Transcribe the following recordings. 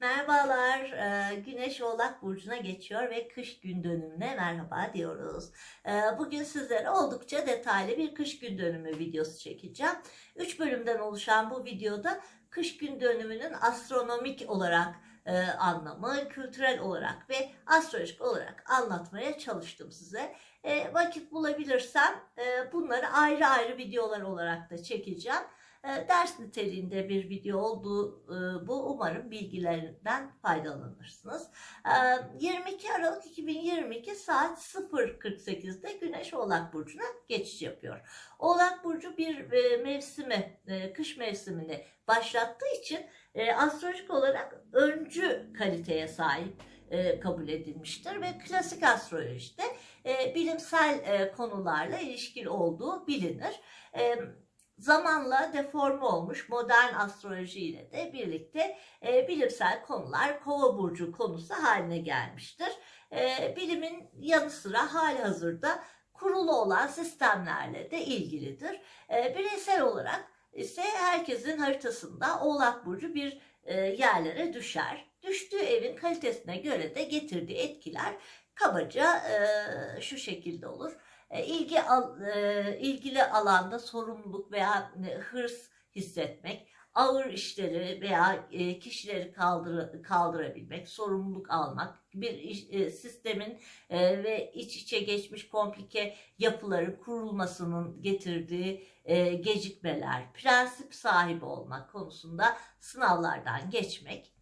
Merhabalar, e, Güneş Oğlak Burcu'na geçiyor ve kış gün dönümüne merhaba diyoruz. E, Bugün sizlere oldukça detaylı bir kış gün dönümü videosu çekeceğim. Üç bölümden oluşan bu videoda kış gün dönümünün astronomik olarak e, anlamı, kültürel olarak ve astrolojik olarak anlatmaya çalıştım size. Vakit bulabilirsem bunları ayrı ayrı videolar olarak da çekeceğim. E, ders niteliğinde bir video olduğu e, bu. Umarım bilgilerinden faydalanırsınız. E, 22 Aralık 2022 saat 0.48'de Güneş Oğlak Burcu'na geçiş yapıyor. Oğlak Burcu bir e, mevsimi, e, kış mevsimini başlattığı için astrolojik olarak öncü kaliteye sahip kabul edilmiştir ve klasik astrolojide bilimsel konularla ilişkili olduğu bilinir. Zamanla deforme olmuş modern astroloji ile de birlikte e, bilimsel konular kova burcu konusu haline gelmiştir. E, bilimin yanı sıra hali hazırda kurulu olan sistemlerle de ilgilidir. E, bireysel olarak ise herkesin haritasında Oğlak Burcu bir e, yerlere düşer. Düştüğü evin kalitesine göre de getirdiği etkiler kabaca e, şu şekilde olur ilgi al, e, ilgili alanda sorumluluk veya e, hırs hissetmek, ağır işleri veya e, kişileri kaldır, kaldırabilmek, sorumluluk almak, bir iş- e, sistemin e, ve iç içe geçmiş komplike yapıların kurulmasının getirdiği e, gecikmeler, prensip sahibi olmak konusunda sınavlardan geçmek.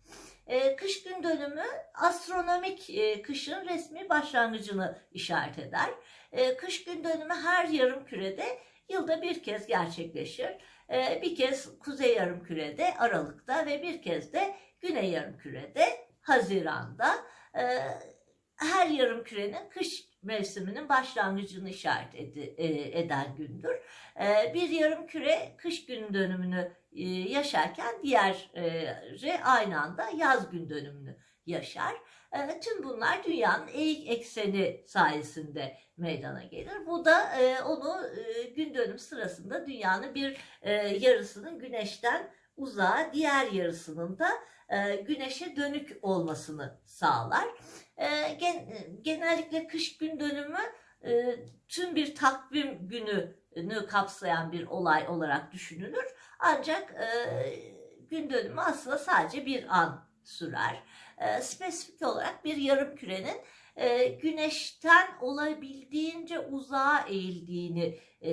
E, kış gün dönümü astronomik e, kışın resmi başlangıcını işaret eder. E, kış gün dönümü her yarım kürede yılda bir kez gerçekleşir. E, bir kez kuzey yarım kürede Aralık'ta ve bir kez de güney yarım kürede Haziran'da. Her yarım kürenin kış mevsiminin başlangıcını işaret edi- e, eden gündür. Bir yarım küre kış gün dönümünü e, yaşarken diğeri aynı anda yaz gün dönümünü yaşar. E, tüm bunlar dünyanın eğik ekseni sayesinde meydana gelir. Bu da e, onu e, gün dönüm sırasında dünyanın bir e, yarısının güneşten uzağa, diğer yarısının da güneşe dönük olmasını sağlar. Gen, genellikle kış gün dönümü tüm bir takvim gününü kapsayan bir olay olarak düşünülür. Ancak e, gün dönümü aslında sadece bir an sürer. E, spesifik olarak bir yarım kürenin e, güneşten olabildiğince uzağa eğildiğini e,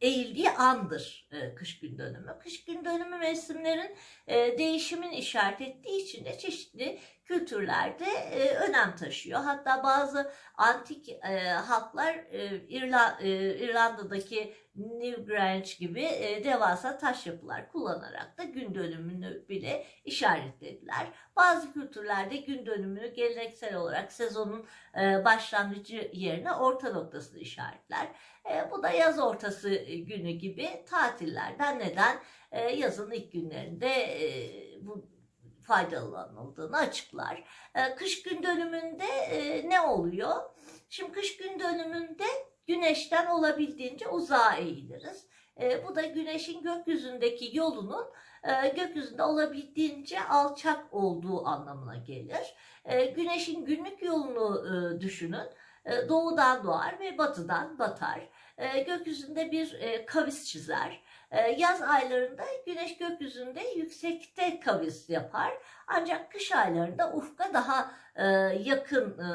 eğildiği andır e, kış gün dönümü. Kış gün dönümü mevsimlerin e, değişimin işaret ettiği için de çeşitli kültürlerde e, önem taşıyor. Hatta bazı antik e, halklar e, İrla, e, İrlanda'daki Newgrange gibi e, devasa taş yapılar kullanarak da gün dönümünü bile işaretlediler. Bazı kültürlerde gün dönümünü geleneksel olarak sezonun e, başlangıcı yerine orta noktasını işaretler. E, bu da yaz ortası günü gibi tatillerden neden e, yazın ilk günlerinde e, bu faydalanıldığını açıklar. E, kış gün dönümünde e, ne oluyor? Şimdi kış gün dönümünde güneşten olabildiğince uzağa eğiliriz. E, bu da güneşin gökyüzündeki yolunun e, gökyüzünde olabildiğince alçak olduğu anlamına gelir. Güneşin günlük yolunu düşünün. Doğudan doğar ve batıdan batar. Gökyüzünde bir kavis çizer. E, yaz aylarında güneş gökyüzünde yüksekte kavis yapar. Ancak kış aylarında ufka daha e, yakın, e,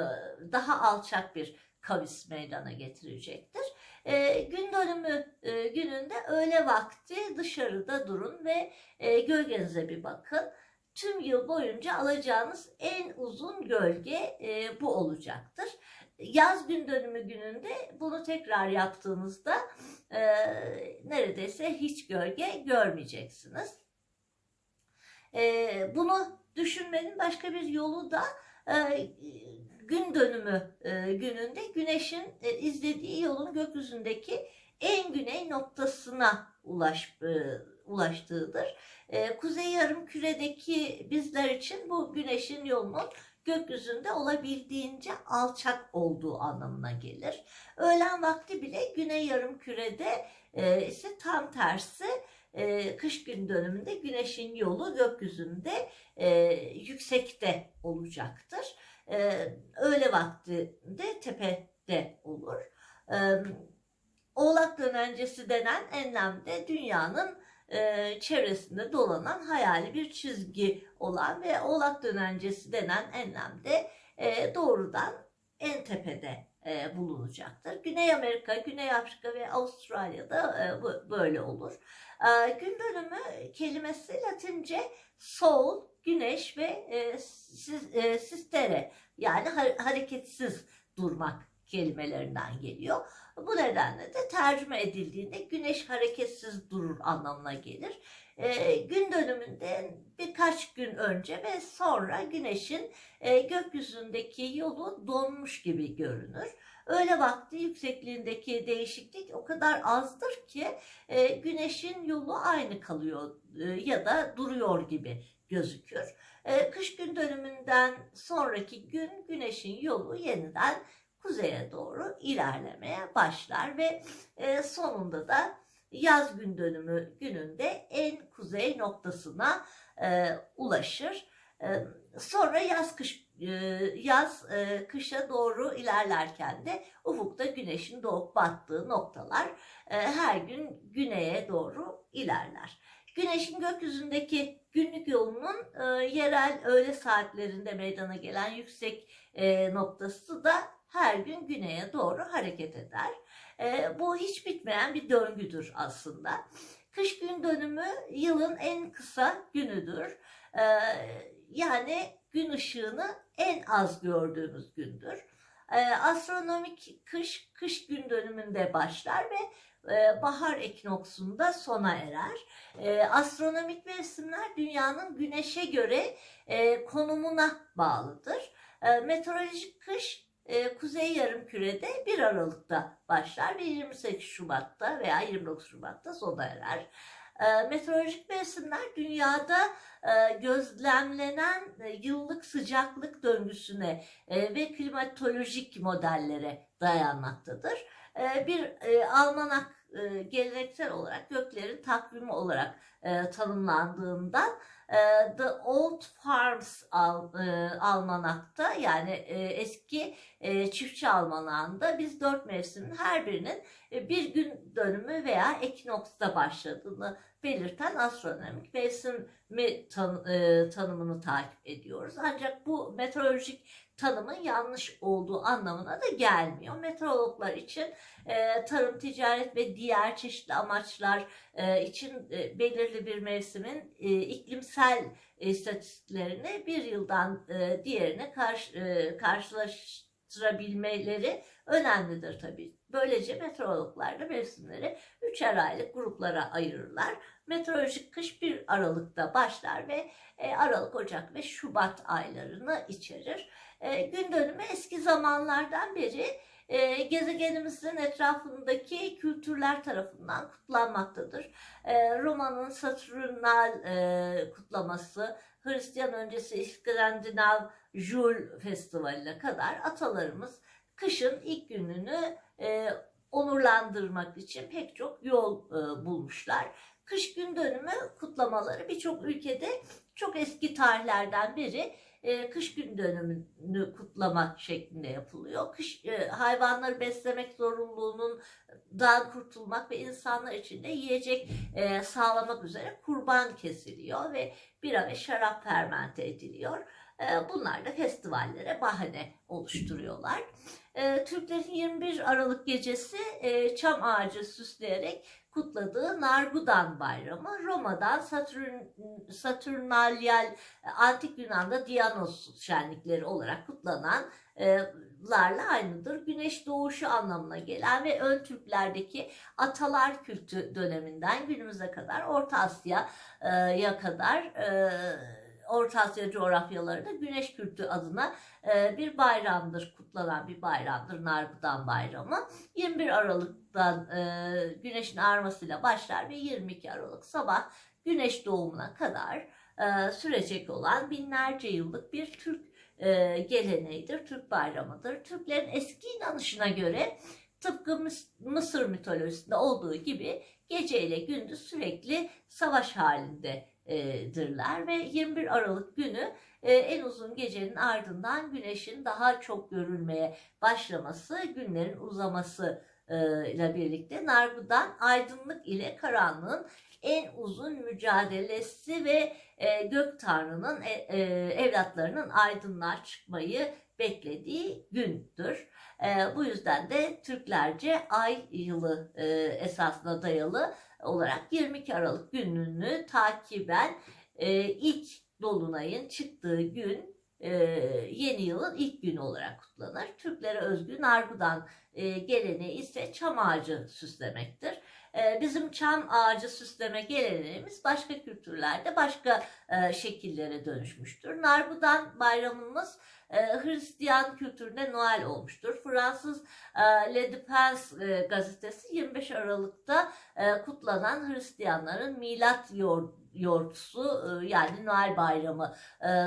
daha alçak bir kavis meydana getirecektir. E, gün dönümü gününde öğle vakti dışarıda durun ve gölgenize bir bakın. Tüm yıl boyunca alacağınız en uzun gölge bu olacaktır. Yaz gün dönümü gününde bunu tekrar yaptığınızda e, neredeyse hiç gölge görmeyeceksiniz. E, bunu düşünmenin başka bir yolu da e, gün dönümü e, gününde güneşin e, izlediği yolun gökyüzündeki en güney noktasına ulaş, e, ulaştığıdır. E, kuzey yarım küredeki bizler için bu güneşin yolunun gökyüzünde olabildiğince alçak olduğu anlamına gelir. Öğlen vakti bile güney yarım kürede e, ise tam tersi e, kış gün dönümünde güneşin yolu gökyüzünde e, yüksekte olacaktır. E, öğle vaktinde tepede olur. E, Oğlak dönencesi denen enlemde dünyanın e, çevresinde dolanan hayali bir çizgi olan ve Oğlak dönencesi denen enlemde e, doğrudan en tepede e, bulunacaktır. Güney Amerika, Güney Afrika ve Avustralya'da e, bu, böyle olur. E, gün dönümü kelimesi Latince sol, güneş ve e, e, sistere yani ha- hareketsiz durmak kelimelerinden geliyor. Bu nedenle de tercüme edildiğinde güneş hareketsiz durur anlamına gelir. E, gün dönümünden birkaç gün önce ve sonra güneşin e, gökyüzündeki yolu donmuş gibi görünür. Öğle vakti yüksekliğindeki değişiklik o kadar azdır ki e, güneşin yolu aynı kalıyor e, ya da duruyor gibi gözükür. E, kış gün dönümünden sonraki gün güneşin yolu yeniden kuzeye doğru ilerlemeye başlar ve e, sonunda da yaz gün dönümü gününde en kuzey noktasına e, ulaşır. E, sonra yaz kış e, yaz e, kışa doğru ilerlerken de ufukta güneşin doğup battığı noktalar e, her gün güneye doğru ilerler. Güneşin gökyüzündeki günlük yolunun e, yerel öğle saatlerinde meydana gelen yüksek e, noktası da her gün güneye doğru hareket eder. E, bu hiç bitmeyen bir döngüdür aslında. Kış gün dönümü yılın en kısa günüdür. E, yani gün ışığını en az gördüğümüz gündür. E, astronomik kış kış gün dönümünde başlar ve e, bahar ekinoksunda sona erer. E, astronomik mevsimler dünyanın güneşe göre e, konumuna bağlıdır. E, meteorolojik kış e, Kuzey Yarımküre'de 1 Aralık'ta başlar ve 28 Şubat'ta veya 29 Şubat'ta sona erer. E, meteorolojik mevsimler dünyada e, gözlemlenen e, yıllık sıcaklık döngüsüne e, ve klimatolojik modellere dayanmaktadır. E, bir e, almanak e, geleneksel olarak göklerin takvimi olarak e, tanımlandığından The Old Farms al, almanakta yani eski çiftçi almanağında biz dört mevsimin her birinin bir gün dönümü veya ekinoksta başladığını belirten astronomik mevsimi tan, tanımını takip ediyoruz. Ancak bu meteorolojik tanımın yanlış olduğu anlamına da gelmiyor. Meteorologlar için e, tarım, ticaret ve diğer çeşitli amaçlar e, için e, belirli bir mevsimin e, iklimsel e, istatistiklerini bir yıldan e, diğerine karşı, e, karşılaştırabilmeleri önemlidir tabii. Böylece meteorologlar da mevsimleri üçer aylık gruplara ayırırlar. Meteorolojik kış 1 Aralık'ta başlar ve e, Aralık, Ocak ve Şubat aylarını içerir. E, gün dönümü eski zamanlardan beri e, gezegenimizin etrafındaki kültürler tarafından kutlanmaktadır. Roma'nın Saturnal kutlaması, Hristiyan öncesi İskandinav Jul Festivali'ne kadar atalarımız kışın ilk gününü e, onurlandırmak için pek çok yol e, bulmuşlar. Kış gün dönümü kutlamaları birçok ülkede çok eski tarihlerden beri e, kış gün dönümünü kutlamak şeklinde yapılıyor. Kış e, hayvanları beslemek zorunluluğundan kurtulmak ve insanlar için de yiyecek e, sağlamak üzere kurban kesiliyor ve bira ve şarap fermente ediliyor. E, bunlar da festivallere bahane oluşturuyorlar. E, Türklerin 21 Aralık gecesi e, çam ağacı süsleyerek kutladığı Nargudan Bayramı Roma'dan Satürn, Saturnalyal Antik Yunan'da Diyanos şenlikleri olarak kutlanan e, aynıdır. Güneş doğuşu anlamına gelen ve ön Türklerdeki atalar kültü döneminden günümüze kadar Orta Asya'ya kadar e, Orta Asya coğrafyalarında güneş kültü adına e, bir bayramdır, kutlanan bir bayramdır Nargudan Bayramı. 21 Aralık'tan e, güneşin ağarmasıyla başlar ve 22 Aralık sabah güneş doğumuna kadar e, sürecek olan binlerce yıllık bir Türk geleneğidir, Türk bayramıdır. Türklerin eski inanışına göre tıpkı Mısır mitolojisinde olduğu gibi gece ile gündüz sürekli savaş halindedirler ve 21 Aralık günü en uzun gecenin ardından güneşin daha çok görülmeye başlaması, günlerin uzaması ile birlikte Nargu'dan aydınlık ile karanlığın en uzun mücadelesi ve e, gök tanrının e, evlatlarının aydınlığa çıkmayı beklediği gündür. Bu yüzden de Türklerce ay yılı esasına dayalı olarak 22 Aralık gününü takiben e, ilk dolunayın çıktığı gün e, yeni yılın ilk günü olarak kutlanır. Türklere özgü Nargudan e, geleneği ise çam ağacı süslemektir. E, bizim çam ağacı süsleme geleneğimiz başka kültürlerde başka e, şekillere dönüşmüştür. Nargudan bayramımız e, Hristiyan kültüründe Noel olmuştur. Fransız e, Le Depens e, gazetesi 25 Aralık'ta e, kutlanan Hristiyanların milat yor, yortusu e, yani Noel bayramı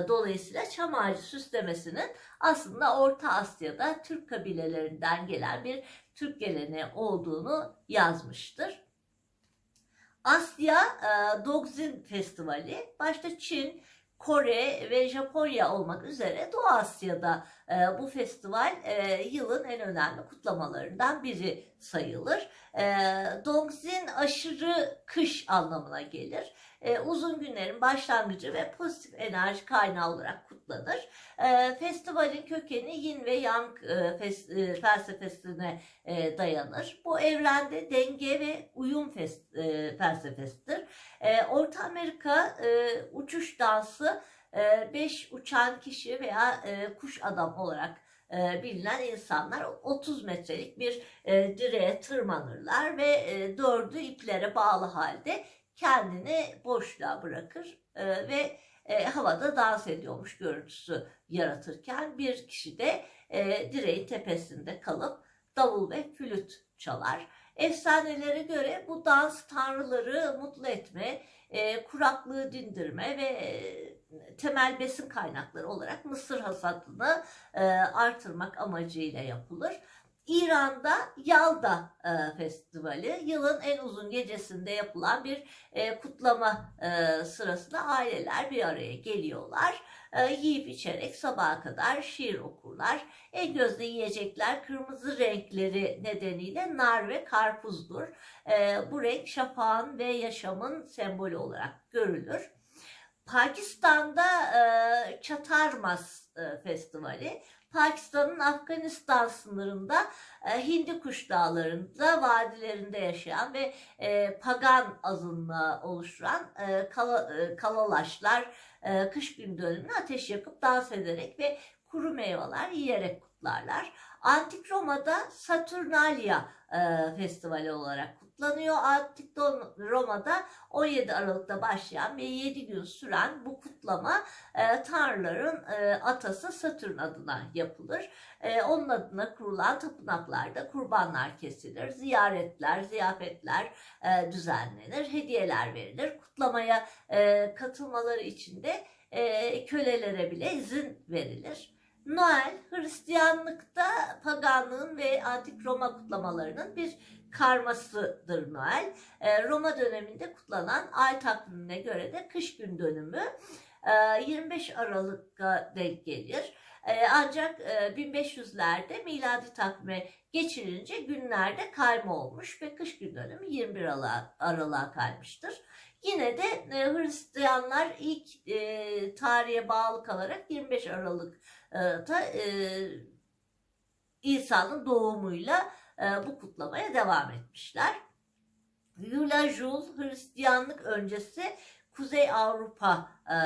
dolayısıyla çam ağacı süslemesinin aslında Orta Asya'da Türk kabilelerinden gelen bir Türk geleneği olduğunu yazmıştır. Asya Dogzin Festivali başta Çin, Kore ve Japonya olmak üzere Doğu Asya'da e, bu festival e, yılın en önemli kutlamalarından biri sayılır. E, Dongzin aşırı kış anlamına gelir. E, uzun günlerin başlangıcı ve pozitif enerji kaynağı olarak kutlanır. E, festivalin kökeni Yin ve Yang e, fes, e, felsefesine e, dayanır. Bu evrende denge ve uyum fes, e, felsefesidir. E, Orta Amerika e, uçuş dansı 5 e, uçan kişi veya e, kuş adam olarak e, bilinen insanlar 30 metrelik bir e, direğe tırmanırlar ve e, dördü iplere bağlı halde kendini boşluğa bırakır e, ve e, havada dans ediyormuş görüntüsü yaratırken bir kişi de e, direğin tepesinde kalıp davul ve flüt çalar. Efsanelere göre bu dans tanrıları mutlu etme, e, kuraklığı dindirme ve e, temel besin kaynakları olarak mısır hasadını e, artırmak amacıyla yapılır. İran'da Yalda e, Festivali yılın en uzun gecesinde yapılan bir e, kutlama e, sırasında aileler bir araya geliyorlar. E, yiyip içerek sabaha kadar şiir okurlar. En gözde yiyecekler kırmızı renkleri nedeniyle nar ve karpuzdur. E, bu renk şafağın ve yaşamın sembolü olarak görülür. Pakistan'da e, Çatarmas e, Festivali Pakistan'ın Afganistan sınırında e, Hindi Kuş Dağları'nda vadilerinde yaşayan ve e, pagan azınlığı oluşturan e, kala, e, kalalaşlar e, kış gün dönümünü ateş yakıp dans ederek ve kuru meyveler yiyerek kutlarlar. Antik Roma'da Saturnalia e, Festivali olarak kutlanıyor. Antik Roma'da 17 Aralık'ta başlayan ve 7 gün süren bu kutlama e, tanrıların e, atası Satürn adına yapılır. E, onun adına kurulan tapınaklarda kurbanlar kesilir, ziyaretler, ziyafetler e, düzenlenir, hediyeler verilir. Kutlamaya e, katılmaları için de e, kölelere bile izin verilir. Noel, Hristiyanlıkta paganlığın ve antik Roma kutlamalarının bir karmasıdır Noel. E, Roma döneminde kutlanan ay takvimine göre de kış gün dönümü e, 25 Aralık'a denk gelir. E, ancak e, 1500'lerde miladi takvime geçilince günlerde kayma olmuş ve kış gün dönümü 21 Aralık'a, kaymıştır. Yine de e, Hristiyanlar ilk e, tarihe bağlı kalarak 25 Aralık'ta e, İsa'nın doğumuyla e, bu kutlamaya devam etmişler. Yula Jul Hristiyanlık öncesi Kuzey Avrupa e,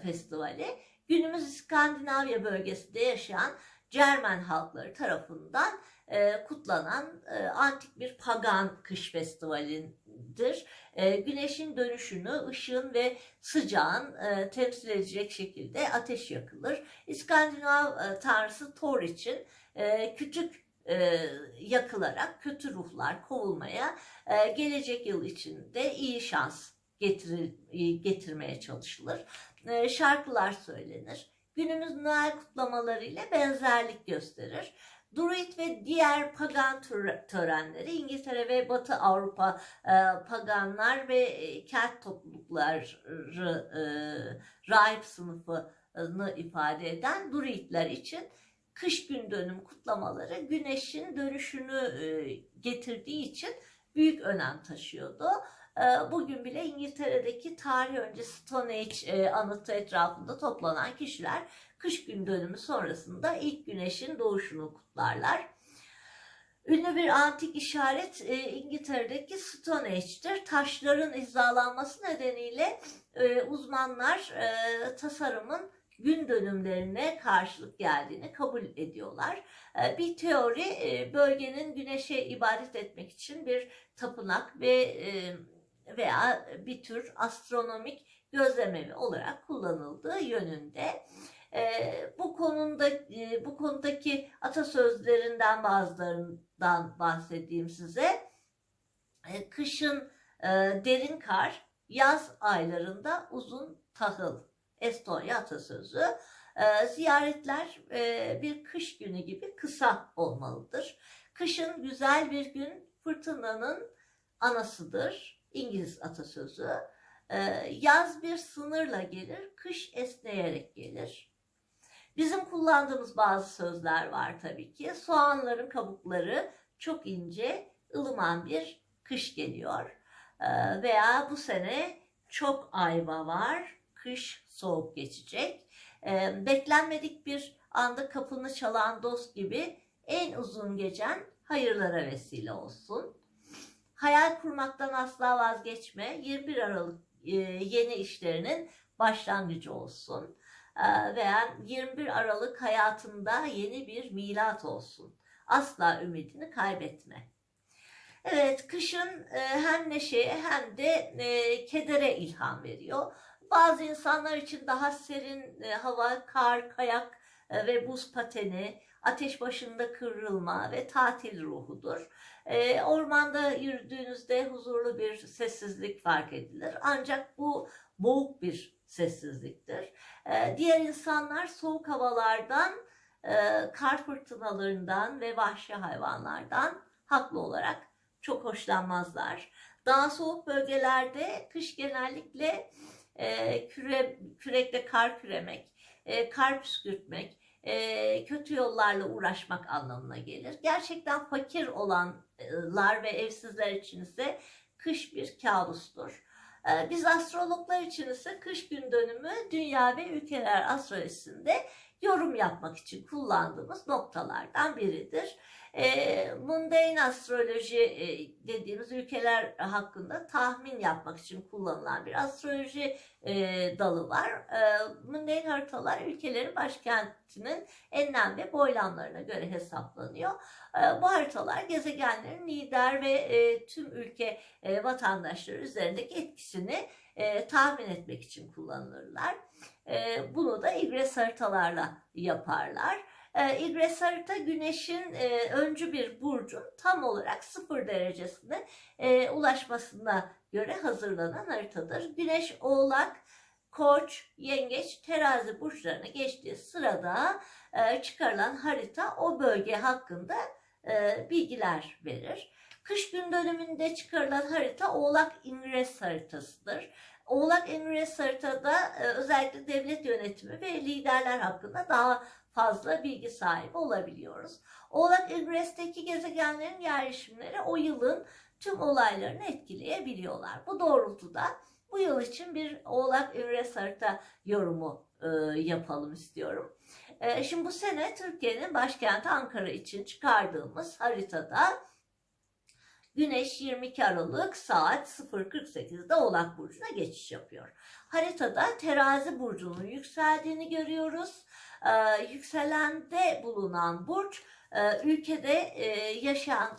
Festivali günümüz İskandinavya bölgesinde yaşayan Cermen halkları tarafından e, kutlanan e, antik bir pagan kış festivalindir. E, güneşin dönüşünü, ışığın ve sıcağın e, temsil edecek şekilde ateş yakılır. İskandinav e, tanrısı Thor için e, küçük e, yakılarak kötü ruhlar kovulmaya e, gelecek yıl içinde iyi şans getirir, getirmeye çalışılır. E, şarkılar söylenir. Günümüz Noel kutlamaları ile benzerlik gösterir. Druid ve diğer pagan töre- törenleri İngiltere ve Batı Avrupa e, paganlar ve e, kelt toplulukları e, rahip sınıfını ifade eden Druidler için kış gün dönüm kutlamaları güneşin dönüşünü e, getirdiği için büyük önem taşıyordu. E, Bugün bile İngiltere'deki tarih öncesi Stone Age e, anıtı etrafında toplanan kişiler kış gün dönümü sonrasında ilk güneşin doğuşunu kutlarlar. Ünlü bir antik işaret e, İngiltere'deki Stone. Taşların hizalanması nedeniyle e, uzmanlar e, tasarımın gün dönümlerine karşılık geldiğini kabul ediyorlar. E, bir teori e, bölgenin güneşe ibadet etmek için bir tapınak ve e, veya bir tür astronomik gözlemevi olarak kullanıldığı yönünde. Ee, bu konuda e, bu konudaki atasözlerinden bazılarından bahsedeyim size. Ee, kışın e, derin kar, yaz aylarında uzun tahıl. Estonya atasözü. Ee, ziyaretler e, bir kış günü gibi kısa olmalıdır. Kışın güzel bir gün fırtınanın anasıdır. İngiliz atasözü. Ee, yaz bir sınırla gelir, kış esneyerek gelir. Bizim kullandığımız bazı sözler var tabii ki. Soğanların kabukları çok ince, ılıman bir kış geliyor. Ee, veya bu sene çok ayva var, kış soğuk geçecek. Ee, beklenmedik bir anda kapını çalan dost gibi en uzun gecen hayırlara vesile olsun. Hayal kurmaktan asla vazgeçme. 21 Aralık e, yeni işlerinin başlangıcı olsun. Ee, veya 21 Aralık hayatında yeni bir milat olsun. Asla ümidini kaybetme. Evet, kışın e, hem neşeye hem de e, kedere ilham veriyor. Bazı insanlar için daha serin e, hava, kar, kayak ve buz pateni, ateş başında kıvrılma ve tatil ruhudur. Ormanda yürüdüğünüzde huzurlu bir sessizlik fark edilir. Ancak bu boğuk bir sessizliktir. E, diğer insanlar soğuk havalardan, e, kar fırtınalarından ve vahşi hayvanlardan haklı olarak çok hoşlanmazlar. Daha soğuk bölgelerde kış genellikle e, küre, kürekle kar küremek, e, kar püskürtmek, e, kötü yollarla uğraşmak anlamına gelir. Gerçekten fakir olanlar ve evsizler için ise kış bir kabustur. E, biz astrologlar için ise kış gün dönümü dünya ve ülkeler astrolojisinde yorum yapmak için kullandığımız noktalardan biridir. E, mundane astroloji e, dediğimiz ülkeler hakkında tahmin yapmak için kullanılan bir astroloji e, dalı var. E, mundane haritalar ülkelerin başkentinin enlem ve boylamlarına göre hesaplanıyor. E, bu haritalar gezegenlerin lider ve e, tüm ülke e, vatandaşları üzerindeki etkisini e, tahmin etmek için kullanılırlar. E, bunu da igres haritalarla yaparlar. E, igres harita güneşin e, öncü bir burcun tam olarak sıfır derecesine e, ulaşmasına göre hazırlanan haritadır. Güneş oğlak, koç, yengeç, terazi burçlarına geçtiği sırada e, çıkarılan harita o bölge hakkında e, bilgiler verir. Kış gün dönümünde çıkarılan harita Oğlak İngres haritasıdır. Oğlak İngres haritada e, özellikle devlet yönetimi ve liderler hakkında daha fazla bilgi sahibi olabiliyoruz. Oğlak İngres'teki gezegenlerin yerleşimleri o yılın tüm olaylarını etkileyebiliyorlar. Bu doğrultuda bu yıl için bir Oğlak İngres harita yorumu e, yapalım istiyorum. E, şimdi bu sene Türkiye'nin başkenti Ankara için çıkardığımız haritada Güneş 22 Aralık saat 0.48'de Oğlak Burcu'na geçiş yapıyor. Haritada terazi burcunun yükseldiğini görüyoruz. Ee, yükselende bulunan burç e, ülkede e, yaşayan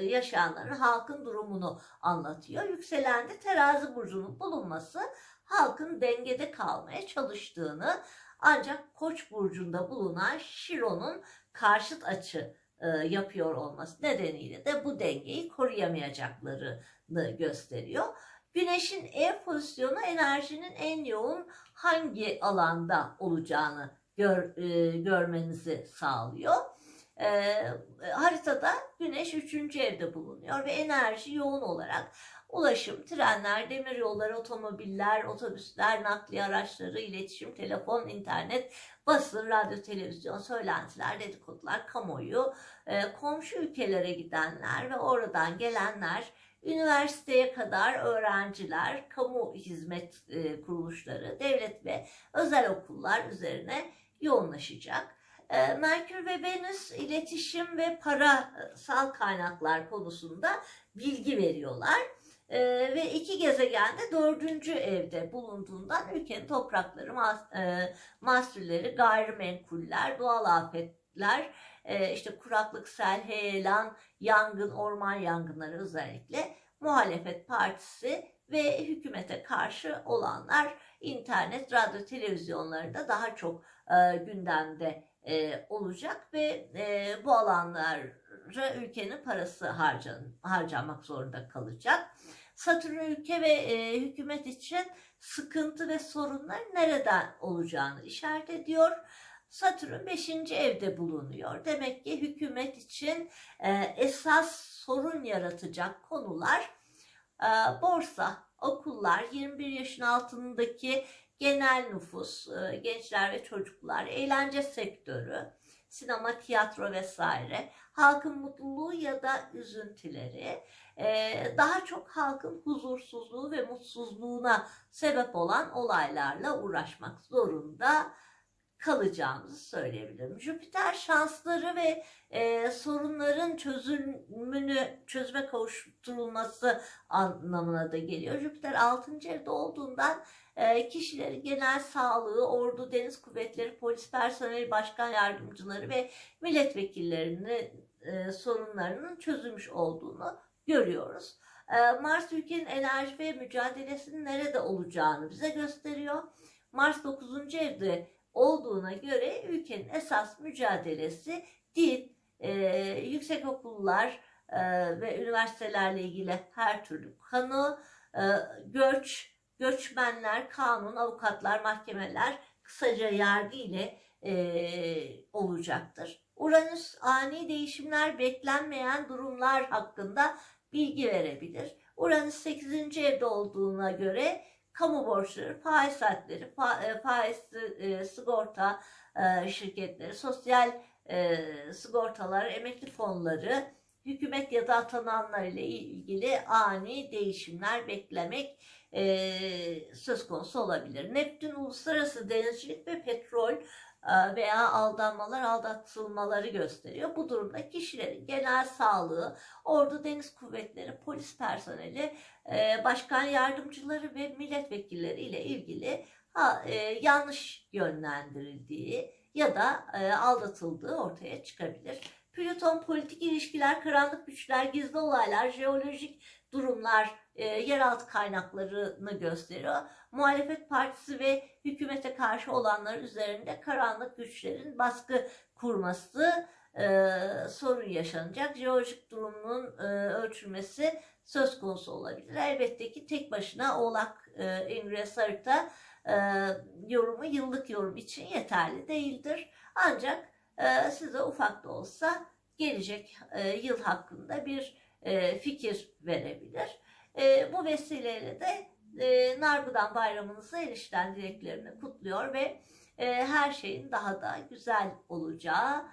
yaşayanların halkın durumunu anlatıyor. Yükselende terazi burcunun bulunması halkın dengede kalmaya çalıştığını ancak Koç burcunda bulunan Şiron'un karşıt açı e, yapıyor olması nedeniyle de bu dengeyi koruyamayacaklarını gösteriyor. Güneşin ev pozisyonu enerjinin en yoğun hangi alanda olacağını gör, e, görmenizi sağlıyor. e, haritada Güneş 3. evde bulunuyor ve enerji yoğun olarak ulaşım, trenler, demiryolları, otomobiller, otobüsler, nakliye araçları, iletişim, telefon, internet, basın, radyo, televizyon, söylentiler, dedikodular, kamuoyu, e, komşu ülkelere gidenler ve oradan gelenler, üniversiteye kadar öğrenciler, kamu hizmet e, kuruluşları, devlet ve özel okullar üzerine yoğunlaşacak. E, Merkür ve Venüs iletişim ve parasal kaynaklar konusunda bilgi veriyorlar. E, ve iki gezegen de dördüncü evde bulunduğundan ülkenin toprakları, mas, e, mahsulleri, gayrimenkuller, doğal afetler, e, işte kuraklık, sel, heyelan, yangın, orman yangınları özellikle muhalefet partisi ve hükümete karşı olanlar internet, radyo, televizyonlarında daha çok e, gündemde e, olacak ve e, bu alanlara ülkenin parası harcan, harcamak zorunda kalacak. Satürn ülke ve e, hükümet için sıkıntı ve sorunlar nereden olacağını işaret ediyor. Satürn 5. evde bulunuyor. Demek ki hükümet için e, esas sorun yaratacak konular e, borsa, okullar, 21 yaşın altındaki genel nüfus, e, gençler ve çocuklar, eğlence sektörü, sinema, tiyatro vesaire, halkın mutluluğu ya da üzüntüleri, e, daha çok halkın huzursuzluğu ve mutsuzluğuna sebep olan olaylarla uğraşmak zorunda kalacağımızı söyleyebilirim. Jüpiter şansları ve e, sorunların çözümünü çözüme kavuşturulması anlamına da geliyor. Jüpiter 6. evde olduğundan e, kişilerin genel sağlığı, ordu, deniz kuvvetleri, polis personeli, başkan yardımcıları ve milletvekillerinin e, sorunlarının çözülmüş olduğunu görüyoruz. E, Mars ülkenin enerji ve mücadelesinin nerede olacağını bize gösteriyor. Mars 9. evde olduğuna göre ülkenin esas mücadelesi din, e, yüksek okullar e, ve üniversitelerle ilgili her türlü konu, e, göç, göçmenler, kanun, avukatlar, mahkemeler, kısaca yargı ile e, olacaktır. Uranüs ani değişimler, beklenmeyen durumlar hakkında bilgi verebilir. Uranüs 8. evde olduğuna göre kamu borçları, faiz saatleri, fa- e, faiz e, sigorta e, şirketleri, sosyal e, sigortalar, emekli fonları, hükümet ya da atananlar ile ilgili ani değişimler beklemek e, söz konusu olabilir. Neptün uluslararası denizcilik ve petrol e, veya aldanmalar, aldatılmaları gösteriyor. Bu durumda kişilerin genel sağlığı, ordu, deniz kuvvetleri, polis personeli, e, başkan yardımcıları ve milletvekilleri ile ilgili e, yanlış yönlendirildiği ya da aldatıldığı ortaya çıkabilir. Plüton politik ilişkiler, karanlık güçler, gizli olaylar, jeolojik durumlar, e, yeraltı kaynaklarını gösteriyor. Muhalefet partisi ve hükümete karşı olanlar üzerinde karanlık güçlerin baskı kurması e, sorun yaşanacak. Jeolojik durumun e, ölçülmesi söz konusu olabilir. Elbette ki tek başına Oğlak e, İngiliz harita e, yorumu yıllık yorum için yeterli değildir. Ancak size ufak da olsa gelecek e, yıl hakkında bir e, fikir verebilir. E, bu vesileyle de Nargudan bayramınızı erişten dileklerini kutluyor ve her şeyin daha da güzel olacağı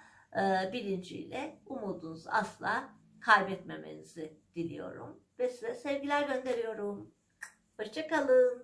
bilinciyle umudunuzu asla kaybetmemenizi diliyorum ve size sevgiler gönderiyorum. Hoşçakalın.